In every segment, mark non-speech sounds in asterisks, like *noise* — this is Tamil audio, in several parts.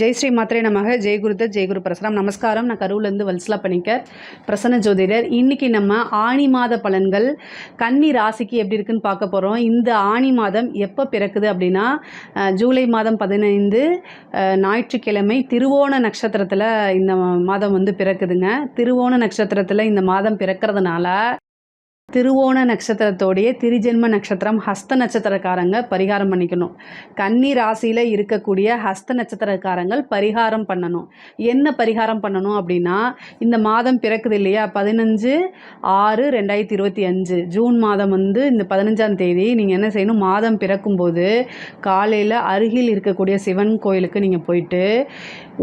ஜெய் ஸ்ரீ மாத்திரை நமக ஜெய் குருத ஜெய் குரு பிரசனம் நமஸ்காரம். நான் கரூர்லேருந்து வல்சலா பண்ணிக்க பிரசன்ன ஜோதிடர் இன்னைக்கு நம்ம ஆணி மாத பலன்கள் கன்னி ராசிக்கு எப்படி இருக்குன்னு பார்க்க போகிறோம் இந்த ஆணி மாதம் எப்போ பிறக்குது அப்படின்னா ஜூலை மாதம் பதினைந்து ஞாயிற்றுக்கிழமை திருவோண நட்சத்திரத்தில் இந்த மாதம் வந்து பிறக்குதுங்க. திருவோண நட்சத்திரத்தில் இந்த மாதம் பிறக்கிறதுனால திருவோண நட்சத்திரத்தோடைய திரிஜென்ம நட்சத்திரம் ஹஸ்த நட்சத்திரக்காரங்க பரிகாரம் பண்ணிக்கணும். கன்னி ராசியில் இருக்கக்கூடிய ஹஸ்த நட்சத்திரக்காரங்கள் பரிகாரம் பண்ணணும். என்ன பரிகாரம் பண்ணணும் அப்படின்னா இந்த மாதம் பிறக்குது இல்லையா? பதினஞ்சு ஆறு ரெண்டாயிரத்தி இருபத்தி அஞ்சு. ஜூன் மாதம் வந்து இந்த பதினஞ்சாம் தேதி நீங்கள் என்ன செய்யணும்? மாதம் பிறக்கும்போது காலையில் அருகில் இருக்கக்கூடிய சிவன் கோயிலுக்கு நீங்கள் போயிட்டு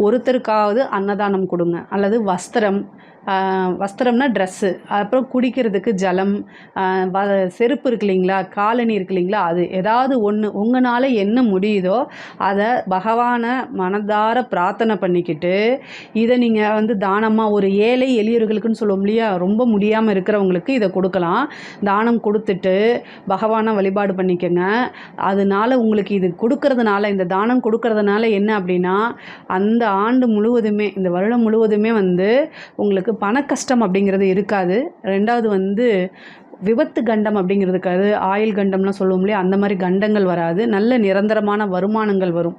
ஒருத்தருக்காவது அன்னதானம் கொடுங்க. அல்லது வஸ்திரம் வஸ்திரம்னா ட்ரெஸ்ஸு அப்புறம் குடிக்கிறதுக்கு ஜலம் வ செருப்பு இருக்கு இல்லைங்களா? காலணி இருக்கு இல்லைங்களா? அது. ஏதாவது ஒன்று உங்களால் என்ன முடியுதோ அதை பகவானை மனதார பிரார்த்தனை பண்ணிக்கிட்டு இதை நீங்கள் வந்து தானமாக ஒரு ஏழை எளியவர்களுக்குன்னு சொல்லுவோம் இல்லையா? ரொம்ப முடியாமல் இருக்கிறவங்களுக்கு இதை கொடுக்கலாம். தானம் கொடுத்துட்டு பகவானை வழிபாடு பண்ணிக்கோங்க. அதனால உங்களுக்கு இது கொடுக்கறதுனால இந்த தானம் கொடுக்கறதுனால என்ன அப்படின்னா அந்த ஆண்டு முழுவதுமே இந்த வருடம் முழுவதுமே வந்து உங்களுக்கு பண கஷ்டம் அப்படிங்கிறது இருக்காது. ரெண்டாவது வந்து விபத்து கண்டம் அப்படிங்கிறதுக்காது ஆயில் கண்டம்லாம் சொல்லுவோம் இல்லையா? அந்த மாதிரி கண்டங்கள் வராது. நல்ல நிரந்தரமான வருமானங்கள் வரும்.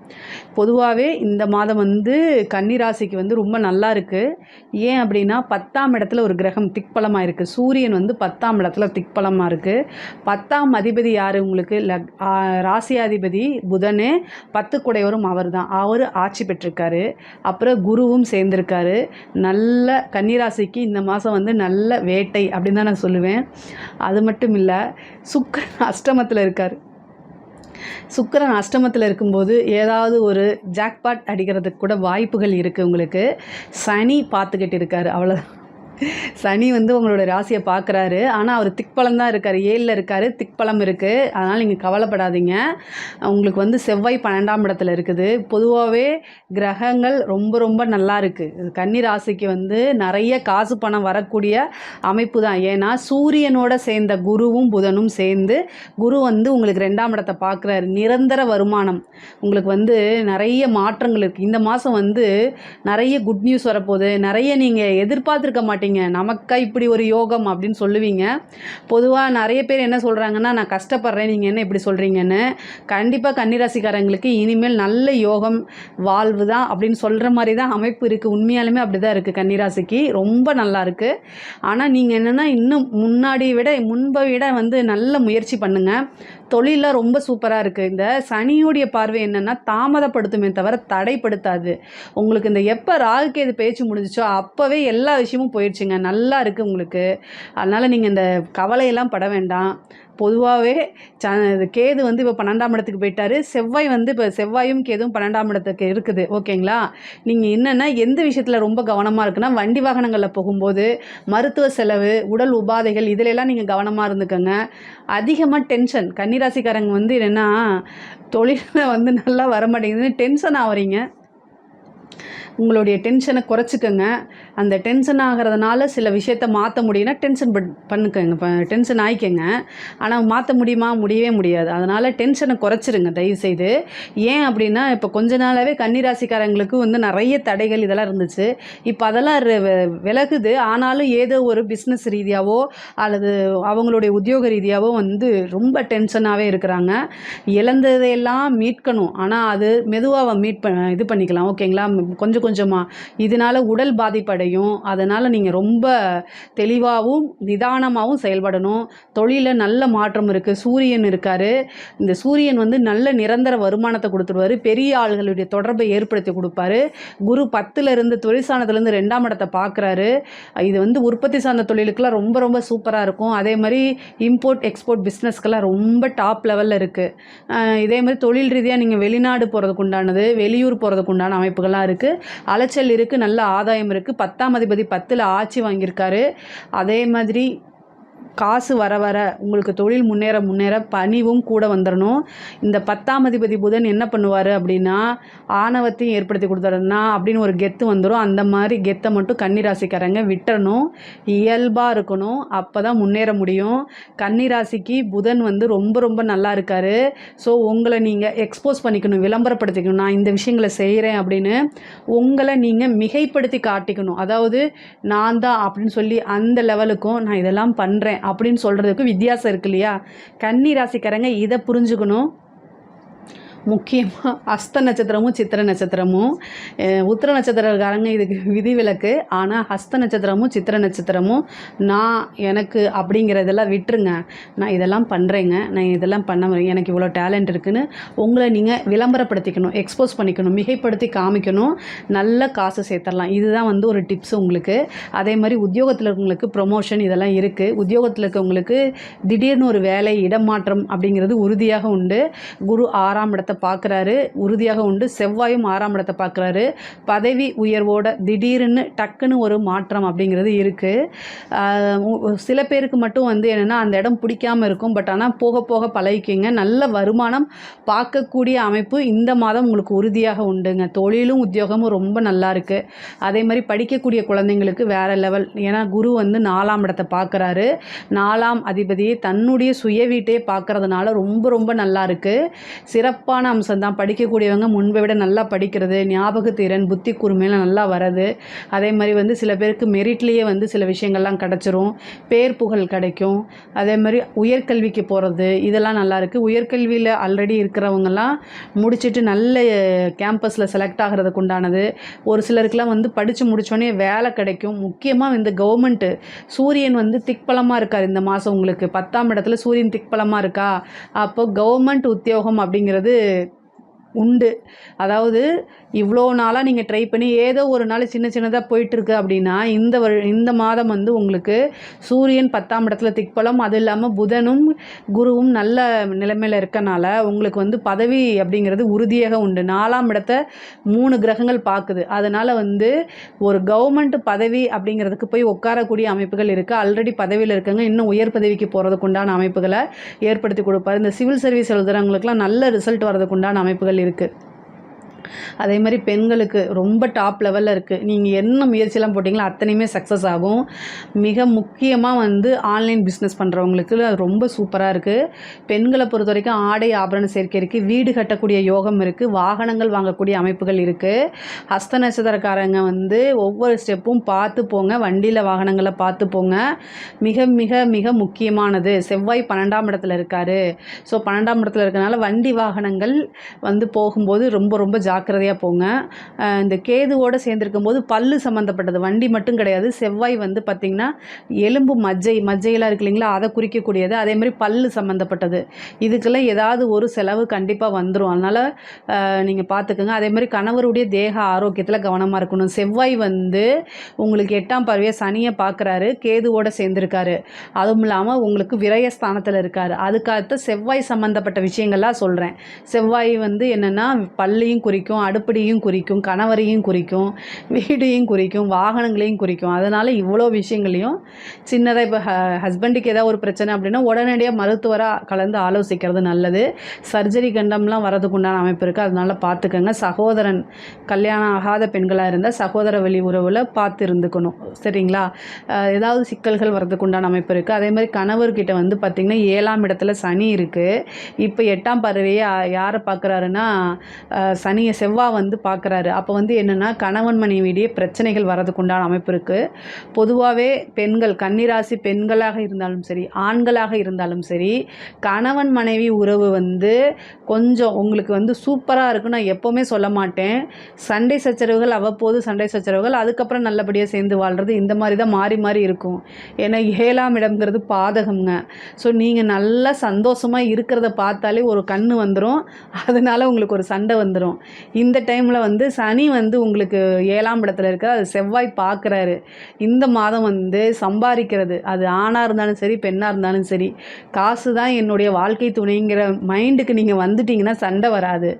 பொதுவாகவே இந்த மாதம் வந்து கன்னிராசிக்கு வந்து ரொம்ப நல்லா இருக்குது ஏன் அப்படின்னா பத்தாம் இடத்துல ஒரு கிரகம் திக்பலமாக இருக்குது சூரியன் வந்து பத்தாம் இடத்துல திக்பலமாக இருக்குது பத்தாம் அதிபதி யார் உங்களுக்கு? லக் ராசியாதிபதி புதனே. பத்து குடையவரும் அவர் தான் அவர் ஆட்சி பெற்றிருக்காரு. அப்புறம் குருவும் சேர்ந்துருக்காரு. நல்ல கன்னிராசிக்கு இந்த மாதம் வந்து நல்ல வேட்டை அப்படின்னு தான் நான் சொல்லுவேன். அது மட்டும் இல்லை சுக்கரன் *laughs* அஷ்டமத்தில் இருக்கார். சுக்கரன் அஷ்டமத்தில் இருக்கும்போது ஏதாவது ஒரு ஜாக்பாட் அடிக்கிறதுக்கு கூட வாய்ப்புகள் இருக்குது உங்களுக்கு. சனி பார்த்துக்கிட்டு இருக்காரு அவ்வளோதான் சனி வந்து உங்களோட ராசியை பார்க்குறாரு. ஆனால் அவர் திக்பலம் தான் இருக்கார். ஏழில் இருக்கார். திக்பலம் இருக்குது அதனால் நீங்கள் கவலைப்படாதீங்க. உங்களுக்கு வந்து செவ்வாய் பன்னெண்டாம் இடத்துல இருக்குது. பொதுவாகவே கிரகங்கள் ரொம்ப ரொம்ப நல்லா இருக்குது கன்னி ராசிக்கு வந்து நிறைய காசு பணம் வரக்கூடிய அமைப்பு தான். ஏன்னா சூரியனோட சேர்ந்த குருவும் புதனும் சேர்ந்து குரு வந்து உங்களுக்கு ரெண்டாம் இடத்தை பார்க்குறாரு. நிரந்தர வருமானம். உங்களுக்கு வந்து நிறைய மாற்றங்கள் இருக்குது இந்த மாதம் வந்து நிறைய குட் நியூஸ் வரப்போகுது. நிறைய நீங்கள் எதிர்பார்த்துருக்க மாட்டீங்க. நமக்கா இப்படி ஒரு யோகம் அப்படின்னு சொல்லுவீங்க. பொதுவாக நிறைய பேர் என்ன சொல்கிறாங்கன்னா நான் கஷ்டப்படுறேன். நீங்கள் என்ன இப்படி சொல்கிறீங்கன்னு கண்டிப்பாக கன்னிராசிக்காரங்களுக்கு இனிமேல் நல்ல யோகம் வாழ்வு தான் அப்படின்னு சொல்கிற மாதிரி தான் அமைப்பு இருக்குது உண்மையாலுமே அப்படி தான் இருக்குது கன்னிராசிக்கு. ரொம்ப நல்லா இருக்குது ஆனால் நீங்கள் என்னென்னா இன்னும் முன்னாடி விட முன்பை விட வந்து நல்ல முயற்சி பண்ணுங்கள் தொழிலில் ரொம்ப சூப்பராக இருக்குது இந்த சனியுடைய பார்வை என்னென்னா தாமதப்படுத்துமே தவிர தடைப்படுத்தாது. உங்களுக்கு இந்த எப்போ ராகுகேது பேச்சு முடிஞ்சிச்சோ அப்போவே எல்லா விஷயமும் போயிடுச்சுங்க. நல்லா இருக்குது உங்களுக்கு. அதனால் நீங்கள் இந்த கவலையெல்லாம் பட வேண்டாம். பொதுவாகவே ச கேது வந்து இப்போ பன்னெண்டாம் இடத்துக்கு போயிட்டாரு. செவ்வாய் வந்து இப்போ செவ்வாயும் கேதும் பன்னெண்டாம் இடத்துக்கு இருக்குது. ஓகேங்களா? நீங்கள் என்னென்னா எந்த விஷயத்தில் ரொம்ப கவனமாக இருக்குன்னா வண்டி வாகனங்களில் போகும்போது மருத்துவ செலவு உடல் உபாதைகள் இதிலெல்லாம் நீங்கள் கவனமாக இருந்துக்கோங்க. அதிகமாக டென்ஷன். கன்னிராசிக்காரங்க வந்து என்னென்னா தொழிலில் வந்து நல்லா வரமாட்டேங்குதுன்னு டென்ஷன் ஆகுறீங்க உங்களுடைய டென்ஷனை குறைச்சிக்கோங்க. அந்த டென்ஷன் ஆகிறதுனால சில விஷயத்த மாற்ற முடியும்னா டென்ஷன் பண்ணுக்கங்க. டென்ஷன் ஆயிக்கங்க. ஆனால் மாற்ற முடியுமா? முடியவே முடியாது. அதனால் டென்ஷனை குறைச்சிருங்க. தயவுசெய்து. ஏன் அப்படின்னா இப்போ கொஞ்ச நாளாகவே கன்னிராசிக்காரங்களுக்கு வந்து நிறைய தடைகள் இதெல்லாம் இருந்துச்சு. இப்போ அதெல்லாம் விலகுது. ஆனாலும் ஏதோ ஒரு பிஸ்னஸ் ரீதியாகவோ அல்லது அவங்களுடைய உத்தியோக ரீதியாகவோ வந்து ரொம்ப டென்ஷனாகவே இருக்கிறாங்க. இழந்ததையெல்லாம் மீட்கணும். ஆனால் அது மெதுவாக மீட் ப இது பண்ணிக்கலாம். ஓகேங்களா? கொஞ்சம் கொஞ்சமாக இதனால் உடல் பாதிப்படையும். அதனால் நீங்கள் ரொம்ப தெளிவாகவும் நிதானமாகவும் செயல்படணும். தொழிலில் நல்ல மாற்றம் இருக்குது சூரியன் இருக்கார். இந்த சூரியன் வந்து நல்ல நிரந்தர வருமானத்தை கொடுத்துருவாரு. பெரிய ஆள்களுடைய தொடர்பை ஏற்படுத்தி கொடுப்பாரு. குரு பத்துலேருந்து இருந்து தொழிற்சானத்துலேருந்து ரெண்டாம் இடத்தை பார்க்குறாரு இது வந்து உற்பத்தி சார்ந்த தொழிலுக்கெல்லாம் ரொம்ப ரொம்ப சூப்பராக இருக்கும். அதே மாதிரி இம்போர்ட் எக்ஸ்போர்ட் பிஸ்னஸ்க்கெல்லாம் ரொம்ப டாப் லெவலில் இருக்குது இதே மாதிரி தொழில் ரீதியாக நீங்கள் வெளிநாடு போகிறதுக்கு உண்டானது வெளியூர் போகிறதுக்கு உண்டான அமைப்புகள்லாம் இருக்குது அலைச்சல் இருக்குது நல்ல ஆதாயம் இருக்குது பத்தாம் அதிபதி பத்தில் ஆட்சி வாங்கியிருக்காரு. அதே மாதிரி காசு வர வர உங்களுக்கு தொழில் முன்னேற முன்னேற பணிவும் கூட வந்துடணும் இந்த பத்தாம் அதிபதி புதன் என்ன பண்ணுவார் அப்படின்னா ஆணவத்தையும் ஏற்படுத்தி கொடுத்தாருன்னா அப்படின்னு ஒரு கெத்து வந்துடும் அந்த மாதிரி கெத்தை மட்டும் கன்னிராசிக்காரங்க விட்டுறணும். இயல்பாக இருக்கணும். அப்போ தான் முன்னேற முடியும். கன்னிராசிக்கு புதன் வந்து ரொம்ப ரொம்ப நல்லா இருக்கார். ஸோ உங்களை நீங்கள் எக்ஸ்போஸ் பண்ணிக்கணும் விளம்பரப்படுத்திக்கணும். நான் இந்த விஷயங்களை செய்கிறேன் அப்படின்னு உங்களை நீங்கள் மிகைப்படுத்தி காட்டிக்கணும். அதாவது நான் தான் அப்படின்னு சொல்லி அந்த லெவலுக்கும் நான் இதெல்லாம் பண்ணுறேன் அப்படின்னு சொல்கிறதுக்கு வித்தியாசம் இருக்கு இல்லையா? கன்னி ராசிக்காரங்க இதை புரிஞ்சுக்கணும். முக்கியமாக அஸ்த நட்சத்திரமும் சித்திர நட்சத்திரமும். உத்திர நட்சத்திரக்காரங்க இதுக்கு விதிவிலக்கு. ஆனால் ஹஸ்த நட்சத்திரமும் சித்திர நட்சத்திரமும் நான் எனக்கு அப்படிங்கிறதெல்லாம் விட்டுருங்க. நான் இதெல்லாம் பண்ணுறேங்க நான் இதெல்லாம் பண்ண முடியும் எனக்கு இவ்வளோ டேலண்ட் இருக்குதுன்னு உங்களை நீங்கள் விளம்பரப்படுத்திக்கணும் எக்ஸ்போஸ் பண்ணிக்கணும் மிகைப்படுத்தி காமிக்கணும். நல்ல காசு சேர்த்துடலாம் இதுதான் வந்து ஒரு டிப்ஸ் உங்களுக்கு. அதே மாதிரி உத்தியோகத்தில் இருக்கவங்களுக்கு ப்ரொமோஷன் இதெல்லாம் இருக்குது உத்தியோகத்தில் இருக்கவங்களுக்கு திடீர்னு ஒரு வேலை இடமாற்றம் அப்படிங்கிறது உறுதியாக உண்டு. குரு ஆறாம் இடத்த பார்க்குறாரு உறுதியாக உண்டு. செவ்வாயும் ஆறாம் இடத்தை பார்க்குறாரு. பதவி உயர்வோட திடீர்னு டக்குன்னு ஒரு மாற்றம் அப்படிங்கிறது இருக்குது சில பேருக்கு மட்டும் வந்து என்னென்னா அந்த இடம் பிடிக்காம இருக்கும். பட் ஆனால் போக போக பழகிக்கிங்க. நல்ல வருமானம் பார்க்கக்கூடிய அமைப்பு இந்த மாதம் உங்களுக்கு உறுதியாக உண்டுங்க. தொழிலும் உத்தியோகமும் ரொம்ப நல்லா இருக்குது அதே மாதிரி படிக்கக்கூடிய குழந்தைங்களுக்கு வேறு லெவல். ஏன்னா குரு வந்து நாலாம் இடத்தை பார்க்குறாரு. நாலாம் அதிபதியை தன்னுடைய சுய வீட்டையே பார்க்கறதுனால ரொம்ப ரொம்ப நல்லா இருக்குது சிறப்பான அம்சம் தான் படிக்கக்கூடியவங்க முன்பை விட நல்லா படிக்கிறது ஞாபகத்திறன் புத்தி கூர்மையெல்லாம் நல்லா வரது அதே மாதிரி வந்து சில பேருக்கு மெரிட்லேயே வந்து சில விஷயங்கள்லாம் கிடச்சிரும். பேர் புகழ் கிடைக்கும். அதே மாதிரி உயர்கல்விக்கு போகிறது இதெல்லாம் நல்லாயிருக்கு உயர்கல்வியில் ஆல்ரெடி இருக்கிறவங்கலாம் முடிச்சுட்டு நல்ல கேம்பஸில் செலக்ட் ஆகிறதுக்கு உண்டானது. ஒரு சிலருக்குலாம் வந்து படித்து முடிச்சோடனே வேலை கிடைக்கும். முக்கியமாக இந்த கவர்மெண்ட்டு சூரியன் வந்து திக்பலமாக இருக்கார் இந்த மாதம் உங்களுக்கு. பத்தாம் இடத்துல சூரியன் திக்பலமாக இருக்கா? அப்போ கவர்மெண்ட் உத்தியோகம் அப்படிங்கிறது உண்டு. அதாவது இவ்வளோ நாளாக நீங்கள் ட்ரை பண்ணி ஏதோ ஒரு நாள் சின்ன சின்னதாக போயிட்டுருக்கு அப்படின்னா இந்த வரு இந்த மாதம் வந்து உங்களுக்கு சூரியன் பத்தாம் இடத்துல திக்பலம் அது இல்லாமல் புதனும் குருவும் நல்ல நிலைமையில் இருக்கனால உங்களுக்கு வந்து பதவி அப்படிங்கிறது உறுதியாக உண்டு. நாலாம் இடத்த மூணு கிரகங்கள் பார்க்குது அதனால் வந்து ஒரு கவர்மெண்ட் பதவி அப்படிங்கிறதுக்கு போய் உட்காரக்கூடிய அமைப்புகள் இருக்குது ஆல்ரெடி பதவியில் இருக்காங்க இன்னும் உயர் பதவிக்கு போகிறதுக்குண்டான அமைப்புகளை ஏற்படுத்தி கொடுப்பாரு. இந்த சிவில் சர்வீஸ் எழுதுறவங்களுக்குலாம் நல்ல ரிசல்ட் வரதுக்குண்டான அமைப்புகள் இருக்குது அதே மாதிரி பெண்களுக்கு ரொம்ப டாப் லெவலில் இருக்குது நீங்கள் என்ன முயற்சியெல்லாம் போட்டிங்களோ அத்தனையுமே சக்ஸஸ் ஆகும். மிக முக்கியமாக வந்து ஆன்லைன் பிஸ்னஸ் பண்ணுறவங்களுக்கு அது ரொம்ப சூப்பராக இருக்குது பெண்களை பொறுத்த வரைக்கும் ஆடை ஆபரண சேர்க்கை இருக்குது வீடு கட்டக்கூடிய யோகம் இருக்குது வாகனங்கள் வாங்கக்கூடிய அமைப்புகள் இருக்குது ஹஸ்த நட்சத்திரக்காரங்க வந்து ஒவ்வொரு ஸ்டெப்பும் பார்த்து போங்க. வண்டியில் வாகனங்களை பார்த்து போங்க. மிக மிக மிக முக்கியமானது. செவ்வாய் பன்னெண்டாம் இடத்துல இருக்கார். ஸோ பன்னெண்டாம் இடத்துல இருக்கனால வண்டி வாகனங்கள் வந்து போகும்போது ரொம்ப ரொம்ப ஜாக்கிரதையாக போங்க. இந்த கேதுவோடு சேர்ந்துருக்கும் போது பல்லு சம்மந்தப்பட்டது வண்டி மட்டும் கிடையாது. செவ்வாய் வந்து பார்த்திங்கன்னா எலும்பு மஜ்ஜை மஜ்ஜையெல்லாம் இருக்கு இல்லைங்களா? அதை குறிக்கக்கூடியது. அதே மாதிரி பல்லு சம்மந்தப்பட்டது இதுக்கெல்லாம் ஏதாவது ஒரு செலவு கண்டிப்பாக வந்துடும் அதனால் நீங்கள் பார்த்துக்கோங்க அதே மாதிரி கணவருடைய தேக ஆரோக்கியத்தில் கவனமாக இருக்கணும். செவ்வாய் வந்து உங்களுக்கு எட்டாம் பார்வையை சனியை பார்க்குறாரு கேதுவோடு சேர்ந்துருக்காரு. அதுவும் இல்லாமல் உங்களுக்கு விரயஸ்தானத்தில் இருக்கார். அதுக்கடுத்து செவ்வாய் சம்மந்தப்பட்ட விஷயங்கள்லாம் சொல்கிறேன் செவ்வாய் வந்து என்னென்னா பல்லையும் குறிக்கும் அடுப்படியும் குறிக்கும் கணவரையும் குறிக்கும் வீடையும் குறிக்கும் வாகனங்களையும் குறிக்கும். அதனால் இவ்வளோ விஷயங்களையும் சின்னதாக இப்போ ஹஸ்பண்டுக்கு ஏதாவது ஒரு பிரச்சனை அப்படின்னா உடனடியாக மருத்துவராக கலந்து ஆலோசிக்கிறது நல்லது. சர்ஜரி கண்டம்லாம் வரதுக்கு உண்டான அமைப்பு இருக்குது அதனால் பார்த்துக்கோங்க சகோதரன் கல்யாணம் ஆகாத பெண்களாக இருந்தால் சகோதர வழி உறவில் பார்த்து இருந்துக்கணும். சரிங்களா? ஏதாவது சிக்கல்கள் வரதுக்கு உண்டான அமைப்பு இருக்குது அதே மாதிரி கணவர்கிட்ட வந்து பார்த்திங்கன்னா ஏழாம் இடத்துல சனி இருக்குது இப்போ எட்டாம் பறவையை யாரை பார்க்குறாருன்னா சனியை செவ்வாய் வந்து பார்க்குறாரு அப்போ வந்து என்னென்னா கணவன் மனைவியிடையே பிரச்சனைகள் வரதுக்கு உண்டான அமைப்பு இருக்குது பொதுவாகவே பெண்கள் கன்னிராசி பெண்களாக இருந்தாலும் சரி ஆண்களாக இருந்தாலும் சரி கணவன் மனைவி உறவு வந்து கொஞ்சம் உங்களுக்கு வந்து சூப்பராக இருக்குன்னு நான் எப்போவுமே சொல்ல மாட்டேன். சண்டை சச்சரவுகள் அவ்வப்போது சண்டை சச்சரவுகள் அதுக்கப்புறம் நல்லபடியாக சேர்ந்து வாழ்கிறது இந்த மாதிரி தான் மாறி மாறி இருக்கும். ஏன்னா ஏழாம் இடம்ங்கிறது பாதகம்ங்க. ஸோ நீங்கள் நல்லா சந்தோஷமாக இருக்கிறத பார்த்தாலே ஒரு கண் வந்துடும் அதனால உங்களுக்கு ஒரு சண்டை வந்துடும் இந்த டைமில் வந்து சனி வந்து உங்களுக்கு ஏழாம் இடத்துல இருக்க அது செவ்வாய் பார்க்குறாரு இந்த மாதம் வந்து சம்பாதிக்கிறது. அது ஆணாக இருந்தாலும் சரி பெண்ணாக இருந்தாலும் சரி காசு தான் என்னுடைய வாழ்க்கை துணைங்கிற மைண்டுக்கு நீங்கள் வந்துட்டீங்கன்னா சண்டை வராது.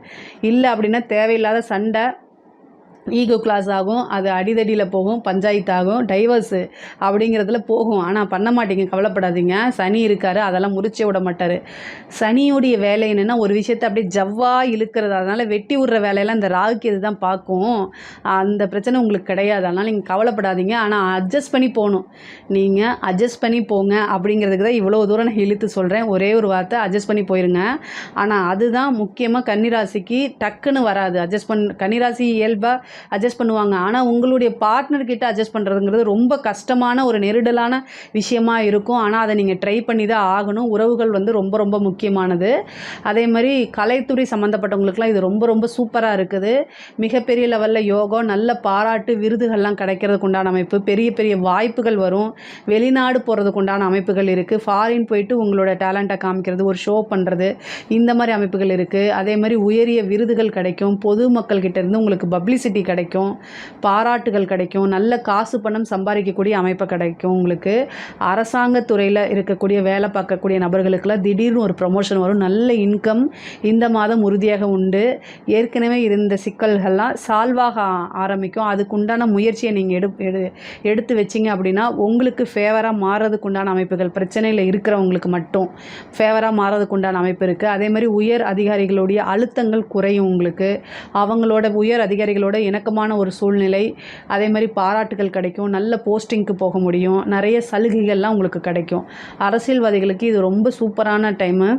இல்லை அப்படின்னா தேவையில்லாத சண்டை ஈகோ கிளாஸ் ஆகும் அது அடிதடியில் போகும் பஞ்சாயத்து ஆகும் டைவர்ஸு அப்படிங்கிறதுல போகும். ஆனால் பண்ண மாட்டீங்க கவலைப்படாதீங்க. சனி இருக்கார் அதெல்லாம் முறிச்சே விட மாட்டார். சனியுடைய வேலை என்னென்னா ஒரு விஷயத்தை அப்படியே ஜவ்வா இழுக்கிறது. அதனால் வெட்டி விடுற வேலையெல்லாம் இந்த ராகுக்கு இதுதான் பார்க்கும். அந்த பிரச்சனை உங்களுக்கு கிடையாது. அதனால் நீங்கள் கவலைப்படாதீங்க. ஆனால் அட்ஜஸ்ட் பண்ணி போகணும். நீங்கள் அட்ஜஸ்ட் பண்ணி போங்க அப்படிங்கிறதுக்கு தான் இவ்வளோ தூரம் நான் இழுத்து சொல்கிறேன் ஒரே ஒரு வார்த்தை அட்ஜஸ்ட் பண்ணி போயிருங்க. ஆனால் அதுதான் முக்கியமாக கன்னிராசிக்கு டக்குன்னு வராது. அட்ஜஸ்ட் பண் கன்னிராசி இயல்பாக அட்ஜஸ்ட் பண்ணுவாங்க. ஆனால் உங்களுடைய பார்ட்னர்கிட்ட அட்ஜஸ்ட் பண்ணுறதுங்கிறது ரொம்ப கஷ்டமான ஒரு நெருடலான விஷயமா இருக்கும். ஆனால் அதை நீங்கள் ட்ரை பண்ணி தான் ஆகணும். உறவுகள் வந்து ரொம்ப ரொம்ப முக்கியமானது. அதே மாதிரி கலைத்துறை சம்மந்தப்பட்டவங்களுக்குலாம் இது ரொம்ப ரொம்ப சூப்பராக இருக்குது. மிகப்பெரிய லெவலில் யோகம் நல்ல பாராட்டு விருதுகள்லாம் கிடைக்கிறதுக்கு உண்டான அமைப்பு. பெரிய பெரிய வாய்ப்புகள் வரும். வெளிநாடு போகிறதுக்கு உண்டான அமைப்புகள் இருக்குது ஃபாரின் போயிட்டு உங்களோட டேலண்ட்டை காமிக்கிறது ஒரு ஷோ பண்ணுறது இந்த மாதிரி அமைப்புகள் இருக்குது அதே மாதிரி உயரிய விருதுகள் கிடைக்கும். பொதுமக்கள் கிட்ட இருந்து உங்களுக்கு பப்ளிசிட்டி கிடைக்கும் பாராட்டுகள் கிடைக்கும் நல்ல காசு பணம் சம்பாதிக்கக்கூடிய அமைப்பு கிடைக்கும் உங்களுக்கு. அரசாங்க துறையில் இருக்கக்கூடிய வேலை பார்க்கக்கூடிய நபர்களுக்கெல்லாம் திடீர்னு ஒரு ப்ரொமோஷன் வரும். நல்ல இன்கம் இந்த மாதம் உறுதியாக உண்டு. ஏற்கனவே இருந்த சிக்கல்கள்லாம் சால்வாக ஆரம்பிக்கும். அதுக்குண்டான முயற்சியை நீங்கள் எடு எடு எடுத்து வச்சிங்க அப்படின்னா உங்களுக்கு ஃபேவராக மாறுறதுக்கு உண்டான அமைப்புகள் பிரச்சனையில் இருக்கிறவங்களுக்கு மட்டும் ஃபேவராக மாறுறதுக்கு உண்டான அமைப்பு இருக்குது அதே மாதிரி உயர் அதிகாரிகளுடைய அழுத்தங்கள் குறையும் உங்களுக்கு. அவங்களோட உயர் அதிகாரிகளோட இணக்கமான ஒரு சூழ்நிலை அதே மாதிரி பாராட்டுகள் கிடைக்கும் நல்ல போஸ்டிங்க்கு போக முடியும் நிறைய சலுகைகள்லாம் உங்களுக்கு கிடைக்கும். அரசியல்வாதிகளுக்கு இது ரொம்ப சூப்பரான டைமு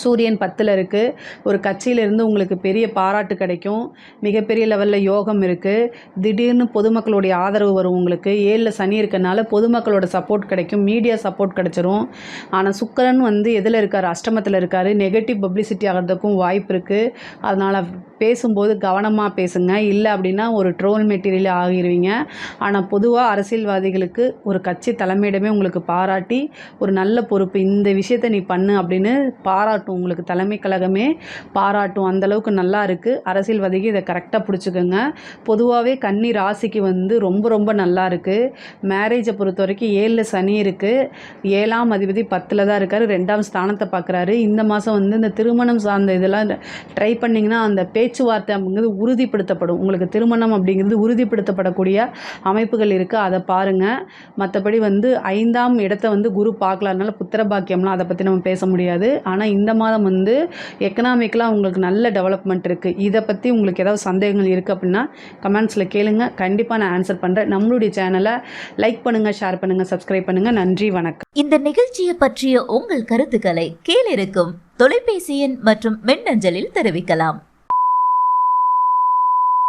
சூரியன் பத்தில் இருக்குது ஒரு கட்சியிலேருந்து உங்களுக்கு பெரிய பாராட்டு கிடைக்கும். மிகப்பெரிய லெவலில் யோகம் இருக்குது திடீர்னு பொதுமக்களுடைய ஆதரவு வரும் உங்களுக்கு. ஏழில் சனி இருக்கனால பொதுமக்களோட சப்போர்ட் கிடைக்கும். மீடியா சப்போர்ட் கிடைச்சிரும். ஆனால் சுக்கரன் வந்து எதில் இருக்கார்? அஷ்டமத்தில் இருக்கார். நெகட்டிவ் பப்ளிசிட்டி ஆகிறதுக்கும் வாய்ப்பு இருக்குது அதனால் பேசும்போது கவனமாக பேசுங்க. இல்லை அப்படின்னா ஒரு ட்ரோல் மெட்டீரியல் ஆகிருவீங்க. ஆனால் பொதுவாக அரசியல்வாதிகளுக்கு ஒரு கட்சி தலைமையிடமே உங்களுக்கு பாராட்டி ஒரு நல்ல பொறுப்பு இந்த விஷயத்தை நீ பண்ணு அப்படின்னு பாராட்டும். உங்களுக்கு தலைமை கழகமே பாராட்டும். அந்தளவுக்கு நல்லா இருக்குது அரசியல்வாதிக்கு இதை கரெக்டாக பிடிச்சிக்கோங்க. பொதுவாகவே கன்னி ராசிக்கு வந்து ரொம்ப ரொம்ப நல்லா இருக்குது மேரேஜை பொறுத்த வரைக்கும் ஏழில் சனி இருக்குது ஏழாம் அதிபதி பத்தில் தான் இருக்கார். ரெண்டாம் ஸ்தானத்தை பார்க்குறாரு இந்த மாதம் வந்து இந்த திருமணம் சார்ந்த இதெல்லாம் ட்ரை பண்ணிங்கன்னா அந்த பேச்சுவார்த்தை அப்படிங்கிறது உறுதிப்படுத்தப்படும். உங்களுக்கு திருமணம் அப்படிங்கிறது உறுதிப்படுத்தப்படக்கூடிய அமைப்புகள் இருக்குது அதை பாருங்கள் மற்றபடி வந்து ஐந்தாம் இடத்த வந்து குரு பார்க்கலாதனால புத்திர பாக்கியம்லாம் அதை பற்றி நம்ம பேச முடியாது. ஆனால் இந்த மாதம் வந்து எக்கனாமிக்கலாக உங்களுக்கு நல்ல டெவலப்மெண்ட் இருக்குது இதை பற்றி உங்களுக்கு ஏதாவது சந்தேகங்கள் இருக்குது அப்படின்னா கமெண்ட்ஸில் கேளுங்க. கண்டிப்பாக நான் ஆன்சர் பண்ணுறேன் நம்மளுடைய சேனலை லைக் பண்ணுங்கள் ஷேர் பண்ணுங்கள் சப்ஸ்கிரைப் பண்ணுங்கள் நன்றி வணக்கம். இந்த நிகழ்ச்சியை பற்றிய உங்கள் கருத்துக்களை கீழிருக்கும் தொலைபேசி எண் மற்றும் மின்னஞ்சலில் தெரிவிக்கலாம்.